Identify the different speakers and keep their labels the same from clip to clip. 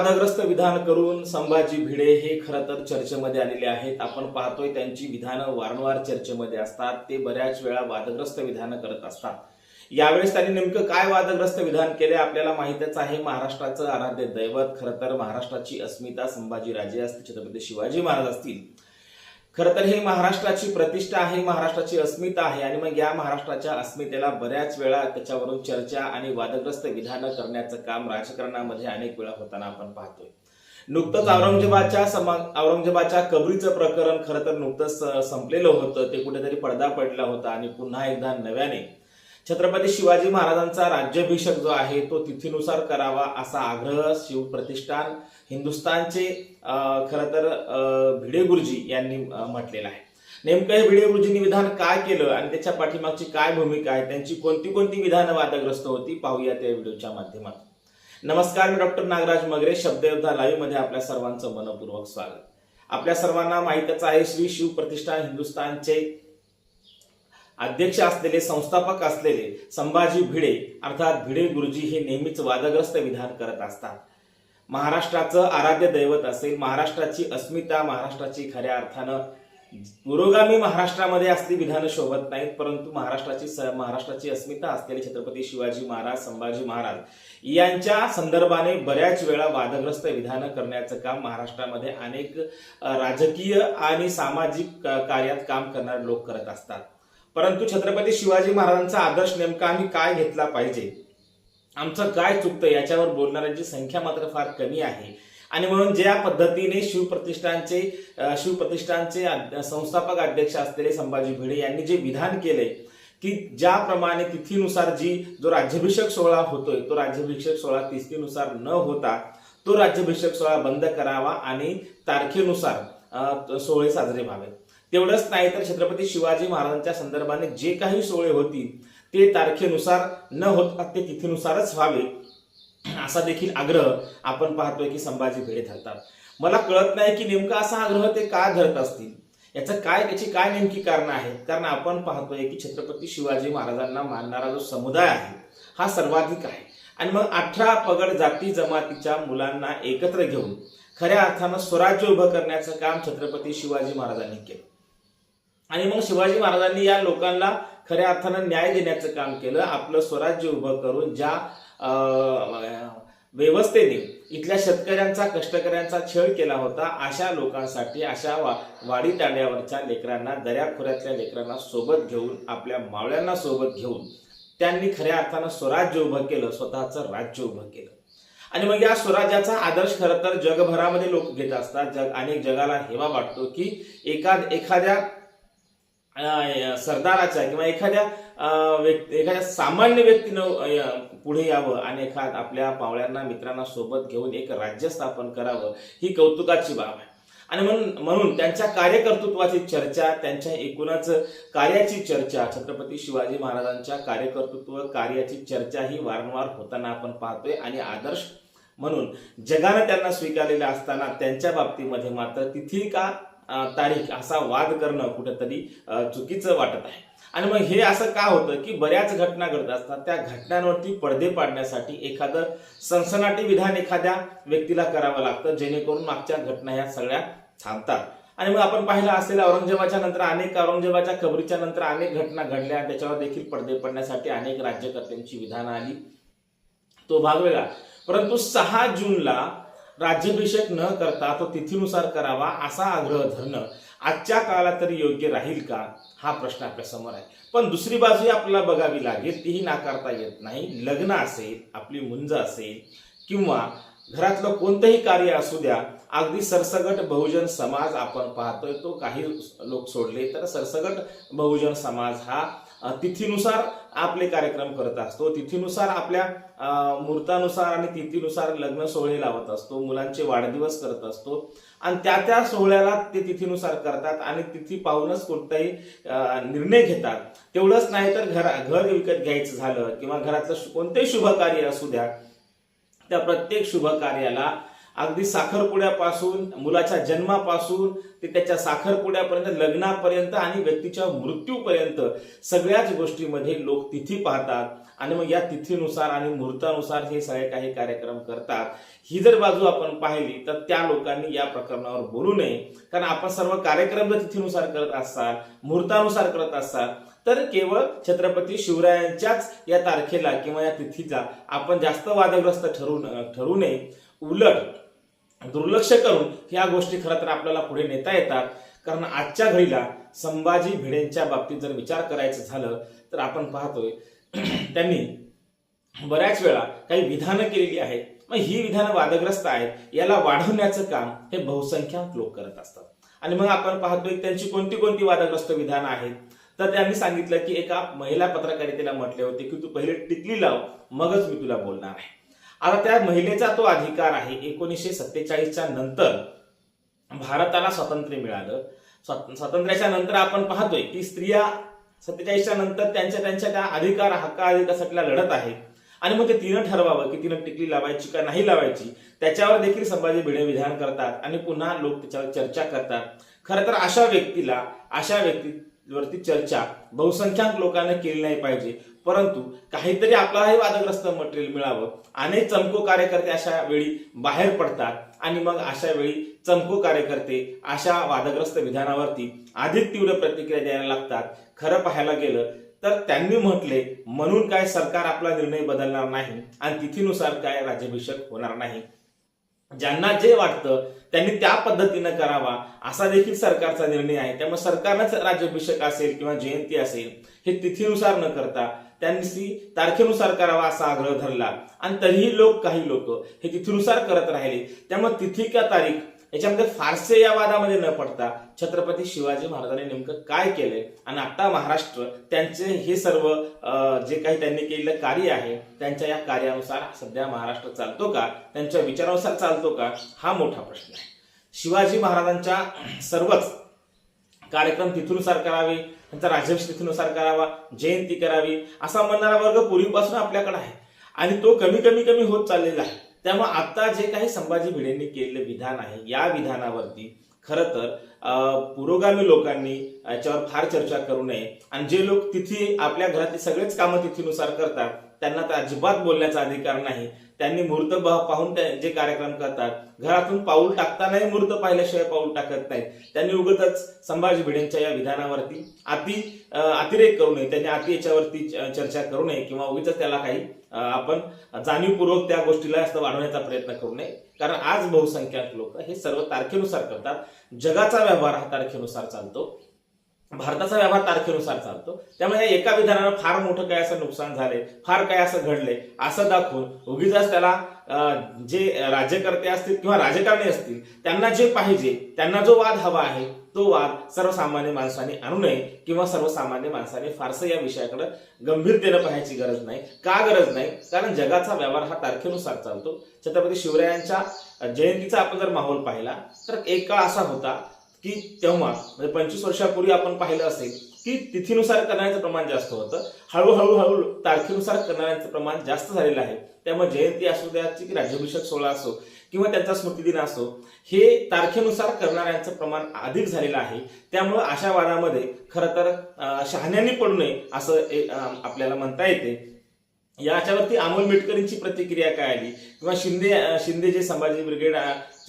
Speaker 1: वादग्रस्त विधान करून संभाजी भिडे हे खरं तर चर्चेमध्ये आलेले आहेत. आपण पाहतोय त्यांची विधानं वारंवार चर्चेमध्ये असतात. ते बऱ्याच वेळा वादग्रस्त विधानं करत असतात. यावेळेस त्यांनी नेमकं काय वादग्रस्त विधान केले आपल्याला माहितच आहे. महाराष्ट्राचं आराध्य दैवत खरं तर महाराष्ट्राची अस्मिता संभाजीराजे असतील छत्रपती शिवाजी महाराज असतील खरं तर ही महाराष्ट्राची प्रतिष्ठा आहे महाराष्ट्राची अस्मिता आहे आणि मग या महाराष्ट्राच्या अस्मितेला बऱ्याच वेळा त्याच्यावरून चर्चा आणि वादग्रस्त विधानं करण्याचं काम राजकारणामध्ये अनेक वेळा होताना आपण पाहतोय. नुकतंच औरंगजेबाच्या समा औरंगजेबाच्या कबरीचं प्रकरण खरं तर नुकतंच संपलेलं होतं. ते कुठेतरी पडदा पडला होता आणि पुन्हा एकदा नव्याने छत्रपती शिवाजी महाराजांचा राज्याभिषेक जो आहे तो तिथीनुसार करावा असा आग्रह शिवप्रतिष्ठान हिंदुस्थानचे खरं तर अं, भिडे गुरुजी यांनी म्हटलेलं आहे. नेमकं हे भिडे गुरुजींनी विधान काय केलं आणि त्याच्या पाठीमागची काय भूमिका आहे त्यांची कोणती कोणती विधानं वादग्रस्त होती पाहूया त्या व्हिडिओच्या माध्यमातून. नमस्कार मी डॉक्टर नागराज मगरे शब्दयोद्धा लाईव्हमध्ये आपल्या सर्वांचं मनपूर्वक स्वागत. आपल्या सर्वांना माहितच आहे श्री शिव प्रतिष्ठान हिंदुस्थानचे अध्यक्ष असलेले संस्थापक असलेले संभाजी भिडे अर्थात भिडे गुरुजी हे नेहमीच वादग्रस्त विधान करत असतात. महाराष्ट्राचं आराध्य दैवत असेल महाराष्ट्राची अस्मिता महाराष्ट्राची खऱ्या अर्थानं पुरोगामी महाराष्ट्रामध्ये असली विधानं शोभत नाहीत परंतु महाराष्ट्राची स- महाराष्ट्राची अस्मिता असलेले छत्रपती शिवाजी महाराज संभाजी महाराज यांच्या संदर्भाने बऱ्याच वेळा वादग्रस्त विधानं करण्याचं काम महाराष्ट्रामध्ये अनेक राजकीय आणि सामाजिक कार्यात काम करणारे लोक करत असतात. परंतु छत्रपती शिवाजी महाराजांचा आदर्श नेमका आम्ही काय घेतला पाहिजे? आमचं काय चुकतं याच्यावर बोलणाऱ्यांची संख्या मात्र फार कमी आहे. आणि म्हणून ज्या पद्धतीने शिवप्रतिष्ठानचे शिवप्रतिष्ठानचे संस्थापक अध्यक्ष असलेले संभाजी भिडे यांनी जे विधान केले की ज्याप्रमाणे तिथीनुसार जी जो राज्याभिषेक सोहळा होतोय तो राज्याभिषेक सोहळा तिथीनुसार न होता तो राज्याभिषेक सोहळा बंद करावा आणि तारखेनुसार सोहळे साजरे व्हावेत. तेवढंच नाही तर छत्रपती शिवाजी महाराजांच्या संदर्भाने जे काही सोहळे होती ते तारखेनुसार न होता ते तिथीनुसारच व्हावे असा देखील आग्रह आपण पाहतोय की संभाजी भिडे धरतात. मला कळत नाही की नेमका असा आग्रह ते का धरत असतील? याचं काय त्याची काय नेमकी कारणं आहेत? कारण आपण पाहतोय की छत्रपती शिवाजी महाराजांना मानणारा जो समुदाय आहे हा सर्वाधिक आहे. आणि मग अठरा पगड जाती जमातीच्या मुलांना एकत्र घेऊन खऱ्या अर्थानं स्वराज्य उभं करण्याचं काम छत्रपती शिवाजी महाराजांनी केलं. आणि मग शिवाजी महाराजांनी या लोकांना खऱ्या अर्थानं न्याय देण्याचं काम केलं. आपलं स्वराज्य उभं करून ज्या व्यवस्थेने इथल्या शेतकऱ्यांचा कष्टकऱ्यांचा छळ केला होता अशा लोकांसाठी अशा वा वाडी तांड्यावरच्या लेकरांना दर्याखोऱ्यातल्या लेकरांना सोबत घेऊन आपल्या मावळ्यांना सोबत घेऊन त्यांनी खऱ्या अर्थानं स्वराज्य उभं केलं स्वतःचं राज्य उभं केलं. आणि मग या स्वराज्याचा आदर्श खरं तर जगभरामध्ये लोक घेत असतात. जग अनेक जगाला हेवा वाटतो की एखाद एखाद्या सरदाराच्या किंवा एखाद्या व्यक्ती एखाद्या सामान्य व्यक्तीनं पुढे यावं आणि एखाद आपल्या पावळ्यांना मित्रांना सोबत घेऊन एक राज्य स्थापन करावं ही कौतुकाची बाब आहे. आणि म्हणून म्हणून त्यांच्या कार्यकर्तृत्वाची चर्चा त्यांच्या एकूणच कार्याची चर्चा छत्रपती शिवाजी महाराजांच्या कार्यकर्तृत्व कार्याची चर्चा ही वारंवार होताना आपण पाहतोय आणि आदर्श म्हणून जगानं त्यांना स्वीकारलेलं असताना त्यांच्या बाबतीमध्ये मात्र तिथील का तारीख असा वाद करणं कुठेतरी चुकीचं वाटत आहे. आणि मग हे असं का होतं की बऱ्याच घटना घडत असतात त्या घटनांवरती पडदे पाडण्यासाठी एखादं सनसनाटी विधान एखाद्या व्यक्तीला करावं लागतं जेणेकरून मागच्या घटना ह्या सगळ्या थांबतात. आणि मग आपण पाहिलं असेल औरंगजेबाच्या नंतर अनेक औरंगजेबाच्या खबरीच्या नंतर अनेक घटना घडल्या त्याच्यावर देखील पडदे पडण्यासाठी अनेक राज्यकर्त्यांची विधानं आली. तो भाग वेगळा. परंतु सहा जूनला राज्याभिषेक न करता तो तिथीनुसार करावा असा आग्रह धरणं आजच्या काळात तरी योग्य राहील का? हा प्रश्न आपल्यासमोर आहे. पण दुसरी बाजू आपल्याला बघावी लागेल तीही नाकारता येत नाही. लग्न असेल आपली मुंज असेल किंवा घरातलं कोणतंही कार्य असू द्या अगदी सरसगट बहुजन समाज आपण पाहतोय तो काही लोक सोडले तर सरसगट बहुजन समाज हा तिथीनुसार आपले कार्यक्रम करत असतो. तिथीनुसार आपल्या मुहूर्तानुसार आणि तिथीनुसार लग्न सोहळे लावत असतो. मुलांचे वाढदिवस करत असतो. आणि त्या त्या सोहळ्याला ते तिथीनुसार करतात आणि तिथी पाहूनच कोणताही निर्णय घेतात. तेवढंच नाही तर घर घर विकत घ्यायचं झालं किंवा घरातलं कोणतेही शुभ कार्य असू द्या त्या प्रत्येक शुभ कार्याला अगदी साखरपुड्यापासून मुलाच्या जन्मापासून ते त्याच्या साखरपुड्यापर्यंत लग्नापर्यंत आणि व्यक्तीच्या मृत्यूपर्यंत सगळ्याच गोष्टीमध्ये लोक तिथी पाहतात. आणि मग या तिथीनुसार आणि मुहूर्तानुसार हे सगळे काही कार्यक्रम करतात. ही जर बाजू आपण पाहिली तर त्या लोकांनी या प्रकरणावर बोलू नये. कारण आपण सर्व कार्यक्रम जर तिथीनुसार करत असाल मुहूर्तानुसार करत असाल तर केवळ छत्रपती शिवरायांच्याच या तारखेला किंवा या तिथीचा आपण जास्त वादग्रस्त ठरू ठरू नये. उलट दुर्लक्ष करून ह्या गोष्टी खरं तर आपल्याला पुढे नेता येतात. कारण आजच्या घडीला संभाजी भिडेंच्या बाबतीत जर विचार करायचं झालं तर आपण पाहतोय त्यांनी बऱ्याच वेळा काही विधानं केलेली आहेत. मग ही विधानं वादग्रस्त आहेत. याला वाढवण्याचं काम हे बहुसंख्याक लोक करत असतात. आणि मग आपण पाहतोय त्यांची कोणती कोणती वादग्रस्त विधानं आहेत? तर त्यांनी सांगितलं की एका महिला पत्रकारितेला म्हटले होते की तू पहिले टिकली लाव मगच मी तुला बोलणार आहे. आता त्या महिलेचा तो अधिकार आहे. एकोणीसशे सत्तेचाळीसच्या नंतर भारताला स्वातंत्र्य मिळालं. स्वात- स्वातंत्र्याच्या नंतर आपण पाहतोय की स्त्रिया सत्तेचाळीसच्या नंतर त्यांच्या त्यांच्या त्या अधिकार हक्का अधिकारासाठी लढत आहे. आणि मग ते तिनं ठरवावं की तिनं टिकली लावायची का नाही लावायची त्याच्यावर देखील संभाजी भिडे विधान करतात आणि पुन्हा लोक त्याच्यावर चर्चा करतात. खरं तर अशा व्यक्तीला अशा व्यक्तीवरती चर्चा बहुसंख्याक लोकांना केली नाही पाहिजे. परंतु काहीतरी आपल्यालाही वादग्रस्त मटेरियल मिळावं. अनेक चमको कार्यकर्ते अशा वेळी बाहेर पडतात आणि मग अशा वेळी चमको कार्यकर्ते अशा वादग्रस्त विधानावरती अधिक तीव्र प्रतिक्रिया द्यायला लागतात. खरं पाहायला गेलं तर त्यांनी म्हटले म्हणून काय सरकार आपला निर्णय बदलणार नाही आणि तिथीनुसार काय राज्याभिषेक होणार नाही? ज्यांना जे वाटतं त्यांनी त्या पद्धतीनं करावा असा देखील सरकारचा निर्णय आहे. त्यामुळे सरकारनंच राज्याभिषेक असेल किंवा जयंती असेल हे तिथीनुसार न करता त्यांनी तारखेनुसार करावा असा आग्रह धरला. आणि तरीही लोक काही लोक हे तिथीनुसार करत राहिले. त्यामुळे तिथी का तारीख? याच्यामध्ये फारसे या वादामध्ये न पडता छत्रपती शिवाजी महाराजांनी नेमकं काय केलंय? आणि आता महाराष्ट्र त्यांचे हे सर्व जे काही त्यांनी केलेलं कार्य आहे त्यांच्या या कार्यानुसार सध्या महाराष्ट्र चालतो का? त्यांच्या विचारानुसार चालतो का? हा मोठा प्रश्न आहे. शिवाजी महाराजांच्या सर्वच कार्यक्रम तिथीनुसार करावे त्यांचा राज्याभिषेक तिथीनुसार करावा जयंती करावी असा म्हणणारा वर्ग पूर्वीपासून आपल्याकडे आहे. आणि तो कमी कमी कमी होत चाललेला आहे. त्यामुळे आता जे काही संभाजी भिडेंनी केलेलं विधान आहे या विधानावरती खरं तर अं, पुरोगामी लोकांनी याच्यावर फार चर्चा करू नये. आणि जे लोक तिथी आपल्या घरातली सगळेच कामं तिथीनुसार करतात त्यांना तर अजिबात बोलण्याचा अधिकार नाही. त्यांनी मुहूर्त पाहून जे कार्यक्रम करतात. घरातून पाऊल टाकतानाही मुहूर्त पाहिल्याशिवाय पाऊल टाकत नाहीत. त्यांनी उगतच संभाजी भिडेंच्या या विधानावरती अति अतिरेक करू नये. त्यांनी अति याच्यावरती चर्चा करू नये किंवा उगीच त्याला काही आपण जाणीवपूर्वक त्या गोष्टीला जास्त वाढवण्याचा प्रयत्न करू नये. कारण आज बहुसंख्याक लोक हे सर्व तारखेनुसार करतात. जगाचा व्यवहार हा तारखेनुसार चालतो. भारताचा व्यवहार तारखेनुसार चालतो. त्यामुळे या एका विधानानं फार मोठं काय असं नुकसान झालंय फार काय असं घडलंय असं दाखवून उगीच त्याला जे राज्यकर्ते असतील किंवा राजकारणी असतील त्यांना जे पाहिजे त्यांना जो वाद हवा आहे तो वाद सर्वसामान्य माणसाने आणू नये किंवा सर्वसामान्य माणसाने फारसं या विषयाकडे गंभीरतेनं पाहायची गरज नाही. का गरज नाही? कारण जगाचा व्यवहार हा तारखेनुसार चालतो. छत्रपती शिवरायांच्या जयंतीचा आपण जर माहोल पाहिला तर एक काळ असा होता की तेव्हा म्हणजे पंचवीस वर्षापूर्वी आपण पाहिलं असेल की तिथीनुसार करण्याचं प्रमाण जास्त होतं. हळूहळू हळू तारखेनुसार करणाऱ्यांचं प्रमाण जास्त झालेलं आहे. त्यामुळे जयंती असू द्याची की राज्याभिषेक सोहळा असो किंवा त्यांचा स्मृतिदिन असो हे तारखेनुसार करणाऱ्यांचं प्रमाण अधिक झालेलं आहे. त्यामुळं अशा वादामध्ये खरं तर शहाण्यांनी पडू नये असं एक, आपल्याला म्हणता येते. याच्यावरती अमोल मिटकरींची प्रतिक्रिया काय आली? किंवा शिंदे शिंदे जे संभाजी ब्रिगेड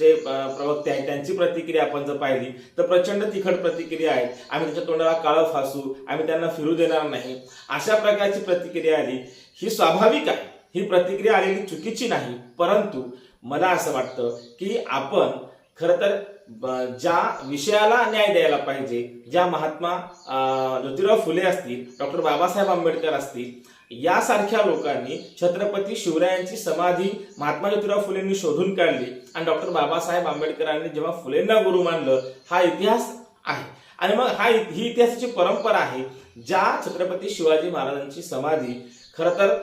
Speaker 1: जे प्रवक्ते आहेत त्यांची प्रतिक्रिया आपण जर पाहिली तर प्रचंड तिखट प्रतिक्रिया आहे आम्ही त्यांच्या तोंडाला काळं फासू आम्ही त्यांना फिरू देणार नाही. अशा प्रकारची प्रतिक्रिया आली ही स्वाभाविक आहे. ही प्रतिक्रिया आलेली चुकीची नाही परंतु मला असं वाटतं की आपण खरं तर ब- ज्या विषयाला न्याय द्यायला पाहिजे ज्या महात्मा ज्योतिराव फुले असतील डॉक्टर बाबासाहेब आंबेडकर असतील यासारख्या लोकांनी छत्रपती शिवरायांची समाधी महात्मा ज्योतिराव फुलेंनी शोधून काढली आणि डॉक्टर बाबासाहेब आंबेडकरांनी जेव्हा फुलेंना गुरु मानलं हा इतिहास आहे. आणि मग हा ही इतिहासाची परंपरा आहे ज्या छत्रपती शिवाजी महाराजांची समाधी खरं तर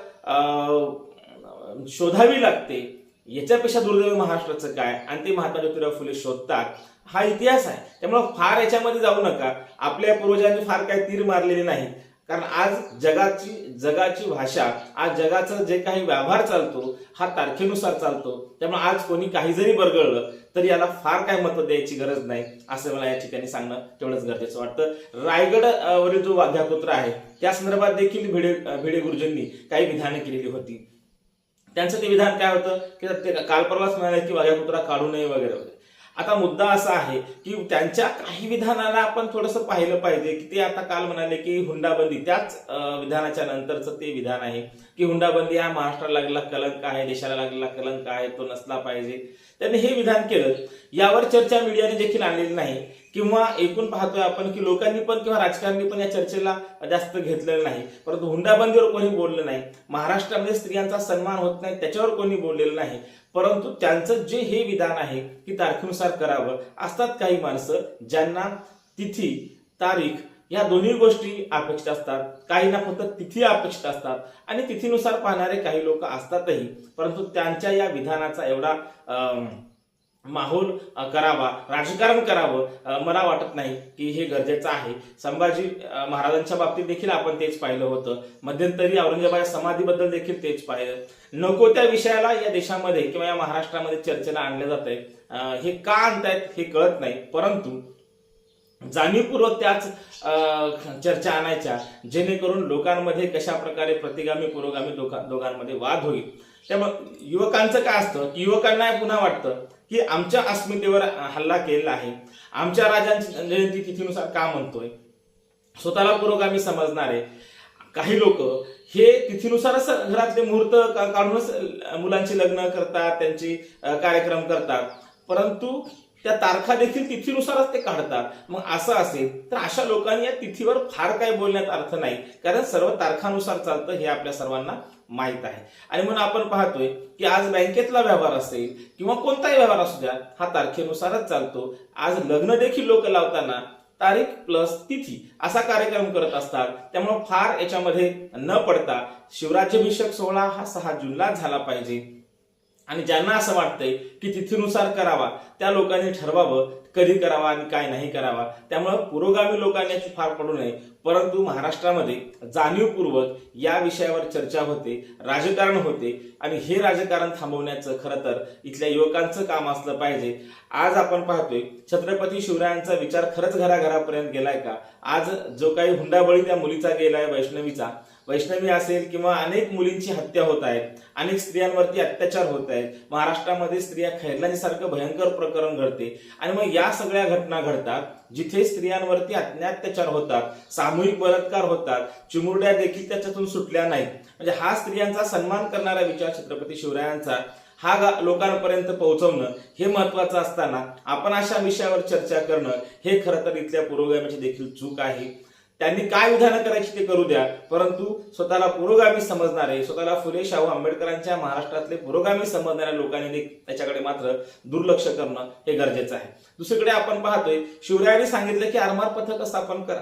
Speaker 1: शोधावी लागते याच्यापेक्षा दुर्दैव महाराष्ट्राचं काय? आणि ते महात्मा ज्योतिराव फुले शोधतात. हा इतिहास आहे. त्यामुळे फार याच्यामध्ये जाऊ नका. आपल्या पूर्वजांनी फार काही तीर मारलेले नाहीत. कारण आज जगाची जगाची भाषा आज जगाचा जे काही व्यवहार चालतो हा तारखेनुसार चालतो. त्यामुळे आज कोणी काही जरी बरगळलं तरी याला फार काय महत्त्व द्यायची गरज नाही असं मला या ठिकाणी सांगणं तेवढंच गरजेचं वाटतं. रायगड वरील जो वाघ्यापुत्र आहे त्या संदर्भात देखील भिडे भिडे गुरुजींनी काही विधानं केलेली होती. त्यांचं ते विधान काय होतं? की ते काल परवाच म्हणाले की वाघ्यापुत्रा काढू नये वगैरे वगैरे. आता मुद्दा असा आहे की त्यांच्या काही विधानाला आपण थोडंसं पाहिलं पाहिजे की ते आता काल म्हणाले की हुंडाबंदी त्याच विधानाच्या नंतरचं ते विधान आहे की हुंडाबंदी हा महाराष्ट्राला लागलेला कलंक आहे देशाला लागलेला कलंक आहे तो नसला पाहिजे. त्यांनी हे विधान केलं. यावर चर्चा मीडियाने देखील आणलेली नाही. किंवा एकूण पाहतोय आपण की लोकांनी पण किंवा राजकारणी पण या चर्चेला जास्त घेतलेलं नाही. परंतु हुंडाबंदीवर कोणी बोललं नाही महाराष्ट्रामध्ये स्त्रियांचा सन्मान होत नाही त्याच्यावर कोणी बोललेलं नाही. परंतु त्यांचं जे हे विधान आहे की तारखेनुसार करावं असतात काही माणसं ज्यांना तिथी तारीख या दोन्ही गोष्टी अपेक्षित असतात. काही ना फक्त तिथी अपेक्षित असतात. आणि तिथीनुसार पाहणारे काही लोक असतातही. परंतु त्यांच्या या विधानाचा एवढा अं, माहोल करावा राजकारण करावं मला वाटत नाही की हे गरजेचं आहे. संभाजी महाराजांच्या बाबतीत देखील आपण तेच पाहिलं होतं. मध्यंतरी औरंगजेबाच्या समाधीबद्दल देखील तेच पाहिलं. नको त्या विषयाला या देशामध्ये किंवा या महाराष्ट्रामध्ये चर्चेला आणलं जात आहे हे का आणतायत हे कळत नाही. परंतु जाणीवपूर्वक त्याच चर्चा आणायच्या. जेणेकरून लोकांमध्ये कशा प्रकारे प्रतिगामी पुरोगामी दोघांमध्ये वाद होईल. त्यामुळे युवकांचं काय असतं की युवकांना पुन्हा वाटतं की आमच्या अस्मितेवर हल्ला केलेला आहे. आमच्या राजांची जयंती तिथीनुसार का म्हणतोय? स्वतःला पुरोगामी समजणारे काही लोक हे तिथीनुसारच घरातले मुहूर्त काढूनच मुलांची लग्न करतात त्यांची कार्यक्रम करतात. परंतु त्या तारखा देखील तिथीनुसारच ते काढतात. मग असं असेल तर अशा लोकांनी या तिथीवर फार काही बोलण्यात अर्थ नाही. कारण सर्व तारखानुसार चालतं हे आपल्या सर्वांना माहीत आहे. आणि म्हणून आपण पाहतोय की आज बँकेतला व्यवहार असेल किंवा कोणताही व्यवहार असू द्या हा तारखेनुसारच चालतो. आज लग्न देखील लोक लावताना तारीख प्लस तिथी असा कार्यक्रम करत असतात. त्यामुळे फार याच्यामध्ये न पडता शिवराज्याभिषेक सोहळा हा सहा जूनला झाला पाहिजे. आणि ज्यांना असं वाटतंय की तिथीनुसार करावा त्या लोकांनी ठरवावं कधी करावा आणि काय नाही करावा. त्यामुळं पुरोगामी लोकांनी याची फार पडू नये. परंतु महाराष्ट्रामध्ये जाणीवपूर्वक या विषयावर चर्चा होते राजकारण होते आणि हे राजकारण थांबवण्याचं खरं तर इथल्या युवकांचं काम असलं पाहिजे. आज आपण पाहतोय छत्रपती शिवरायांचा विचार खरंच घराघरापर्यंत गेलाय का? आज जो काही हुंडाबळी त्या मुलीचा गेलाय वैष्णवीचा वैष्णवी असेल किंवा अनेक मुलींची हत्या होत आहेत अनेक स्त्रियांवरती अत्याचार होत आहेत महाराष्ट्रामध्ये स्त्रिया खैरलांसारखं भयंकर प्रकरण घडते. आणि मग या सगळ्या घटना घडतात जिथे स्त्रियांवरती अत्याचार होतात सामूहिक बलात्कार होतात चिमुरड्या देखील त्याच्यातून सुटल्या नाहीत. म्हणजे हा स्त्रियांचा सन्मान करणारा विचार छत्रपती शिवरायांचा हा गा- लोकांपर्यंत पोहोचवणं हे महत्वाचं असताना आपण अशा विषयावर चर्चा करणं हे खरं तर इथल्या पुरोगामीची देखील चूक आहे. त्यांनी काय विधानं करायची ते करू द्या. परंतु स्वतःला पुरोगामी समजणारे स्वतःला फुले शाहू आंबेडकरांच्या महाराष्ट्रातले पुरोगामी समजणाऱ्या लोकांनी त्याच्याकडे मात्र दुर्लक्ष करणं हे गरजेचं आहे. दुसरीकडे आपण पाहतोय शिवरायांनी सांगितलं की आरमार पथक स्थापन करा.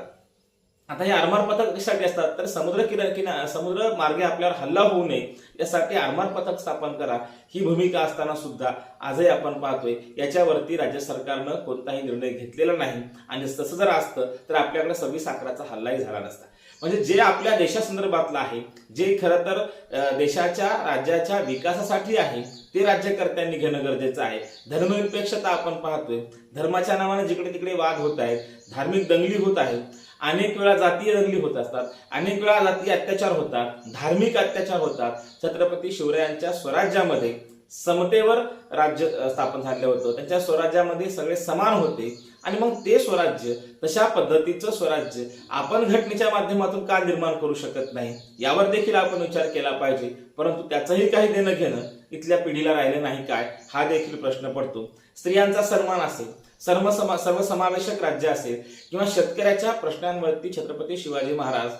Speaker 1: आता हे आरमार पथक कशासाठी असतात? तर समुद्र किना किना समुद्र मार्गे आपल्यावर हल्ला होऊ नये यासाठी आरमार पथक स्थापन करा. ही भूमिका असताना सुद्धा आजही आपण पाहतोय. याच्यावरती राज्य सरकारनं कोणताही निर्णय घेतलेला नाही. आणि तसं जर असतं तर आपल्याकडे सव्वीस अकराचा हल्लाही झाला नसता. म्हणजे जे आपल्या देशासंदर्भातलं आहे जे खरं तर देशाच्या राज्याच्या विकासासाठी आहे ते राज्यकर्त्यांनी घेणं गरजेचं आहे. धर्मनिरपेक्षता आपण पाहतोय. धर्माच्या नावाने जिकडे तिकडे वाद होत आहेत धार्मिक दंगली होत आहेत अनेक वेळा जातीय दंगली होत असतात अनेक वेळा जातीय अत्याचार होतात धार्मिक अत्याचार होतात. छत्रपती शिवरायांच्या स्वराज्यामध्ये समतेवर राज्य स्थापन झालं होतं. त्यांच्या स्वराज्यामध्ये सगळे समान होते आणि मग ते स्वराज्य तशा पद्धतीचं स्वराज्य आपण घटनेच्या माध्यमातून का निर्माण करू शकत नाही? यावर देखील आपण विचार केला पाहिजे. परंतु त्याचंही काही देणं घेणं इथल्या पिढीला राहिलं नाही काय? हा देखील प्रश्न पडतो. स्त्रियांचा सन्मान असेल सर्व समा सर्वसमावेशक राज्य असेल किंवा शेतकऱ्याच्या प्रश्नांवरती छत्रपती शिवाजी महाराज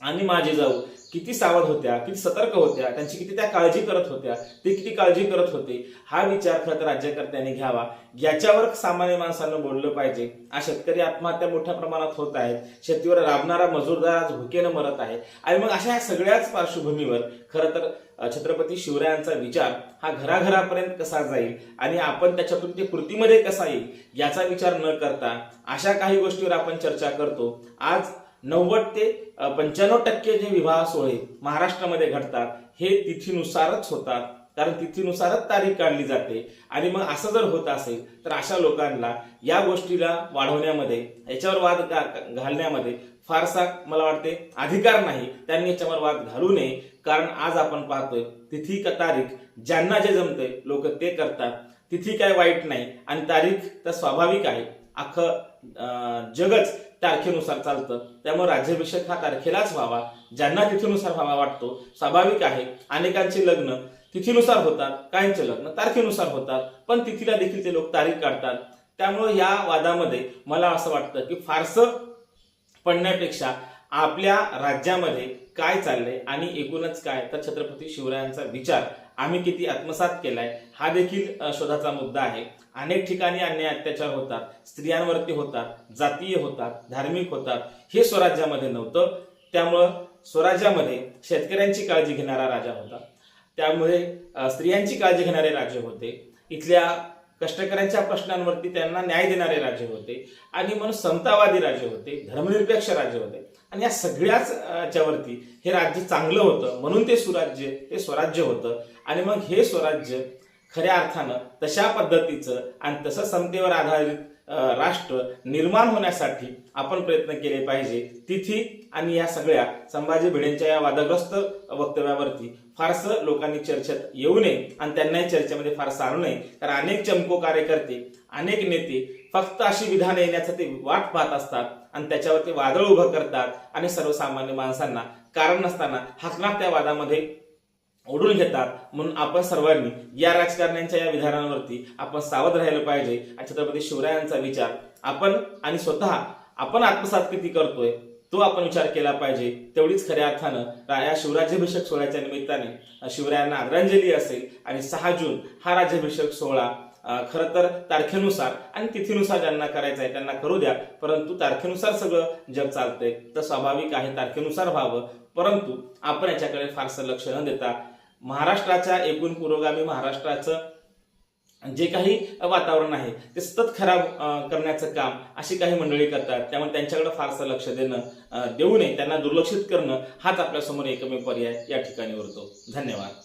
Speaker 1: आणि माझे जाऊ किती सावध होत्या किती सतर्क होत्या त्यांची किती त्या काळजी करत होत्या ते किती काळजी करत होते हा विचार खरं तर राज्यकर्त्यांनी घ्यावा. याच्यावर सामान्य माणसानं बोललं पाहिजे. आज शेतकरी आत्महत्या मोठ्या प्रमाणात होत आहेत. शेतीवर राबणारा मजूरदार आज भुकेनं मरत आहे. आणि मग अशा सगळ्याच पार्श्वभूमीवर खरं तर छत्रपती शिवरायांचा विचार हा घराघरापर्यंत कसा जाईल आणि आपण त्याच्यातून ते कृतीमध्ये कसा येईल याचा विचार न करता अशा काही गोष्टीवर आपण चर्चा करतो. आज नव्वद ते पंच्याण्णव टक्के जे विवाह सोहळे महाराष्ट्रामध्ये घडतात हे तिथीनुसारच होतात. कारण तिथीनुसारच तारीख काढली जाते. आणि मग असं जर होत असेल तर अशा लोकांना या गोष्टीला वाढवण्यामध्ये याच्यावर वाद घालण्यामध्ये फारसा मला वाटते अधिकार नाही. त्यांनी याच्यावर वाद घालू नये. कारण आज आपण पाहतोय तिथी का तारीख ज्यांना जे जमतंय लोक ते करतात. तिथी काय वाईट नाही आणि तारीख तर स्वाभाविक आहे. अख्खं अं, जगच तारखेनुसार चालतं. त्यामुळे राज्याभिषेक हा तारखेलाच व्हावा. ज्यांना तिथीनुसार व्हावा वाटतो स्वाभाविक आहे. अनेकांचे लग्न तिथीनुसार होतात काहींचे लग्न तारखेनुसार होतात. पण तिथीला देखील ते लोक तारीख काढतात. त्यामुळे या वादामध्ये मला असं वाटतं की फारसं पडण्यापेक्षा आपल्या राज्यामध्ये काय चाललंय आणि एकूणच काय? तर छत्रपती शिवरायांचा विचार आम्ही किती आत्मसात केलाय हा देखील शोधाचा मुद्दा आहे. अनेक ठिकाणी अन्याय अत्याचार होतात स्त्रियांवरती होतात जातीय होतात धार्मिक होतात. हे स्वराज्यामध्ये नव्हतं. त्यामुळं स्वराज्यामध्ये शेतकऱ्यांची काळजी घेणारा राजा होता. त्यामुळे स्त्रियांची काळजी घेणारे राजे होते. इथल्या कष्टकऱ्यांच्या प्रश्नांवरती त्यांना न्याय देणारे राजे होते. आणि म्हणून समतावादी राजे होते धर्मनिरपेक्ष राजे होते. आणि या सगळ्याच याच्यावरती हे राज्य चांगलं होतं म्हणून ते सुराज्य ते स्वराज्य होतं. आणि मग हे स्वराज्य खऱ्या अर्थानं तशा पद्धतीचं आणि तसं समतेवर आधारित राष्ट्र निर्माण होण्यासाठी आपण प्रयत्न केले पाहिजे. तिथी आणि या सगळ्या संभाजी भिडेंच्या या वादग्रस्त वक्तव्यावरती फारसं लोकांनी चर्चेत येऊ नये आणि त्यांनाही चर्चेमध्ये फारसं आणू नये. कारण अनेक चमको कार्यकर्ते अनेक नेते फक्त अशी विधानं येण्याचं ते वाट पाहत असतात आणि त्याच्यावरती वादळ उभं करतात आणि सर्वसामान्य माणसांना कारण नसताना हाकनात त्या वादामध्ये ओढून घेतात. म्हणून आपण सर्वांनी या राजकारण्यांच्या या विधानांवरती आपण सावध राहिलं पाहिजे. आणि छत्रपती शिवरायांचा विचार आपण आणि स्वतः आपण आत्मसात किती करतोय तो आपण विचार केला पाहिजे. तेवढीच खऱ्या अर्थानं रा- या शिवराज्याभिषेक सोहळ्याच्या निमित्ताने शिवरायांना आदरांजली असेल. आणि सहा जून हा राज्याभिषेक सोहळा खरं तर तारखेनुसार आणि तिथीनुसार ज्यांना करायचं आहे त्यांना करू द्या. परंतु तारखेनुसार सगळं जग चालतंय. तर स्वाभाविक आहे तारखेनुसार व्हावं. परंतु आपण याच्याकडे फारसं लक्ष न देता महाराष्ट्राच्या एकूण पुरोगामी महाराष्ट्राचं जे काही वातावरण आहे ते सतत खराब करण्याचं काम अशी काही मंडळी करतात. त्यामुळे त्यांच्याकडे फारसं लक्ष देणं देऊ नये. त्यांना दुर्लक्षित करणं हाच आपल्यासमोर एकमेव पर्याय या ठिकाणी उरतो. धन्यवाद.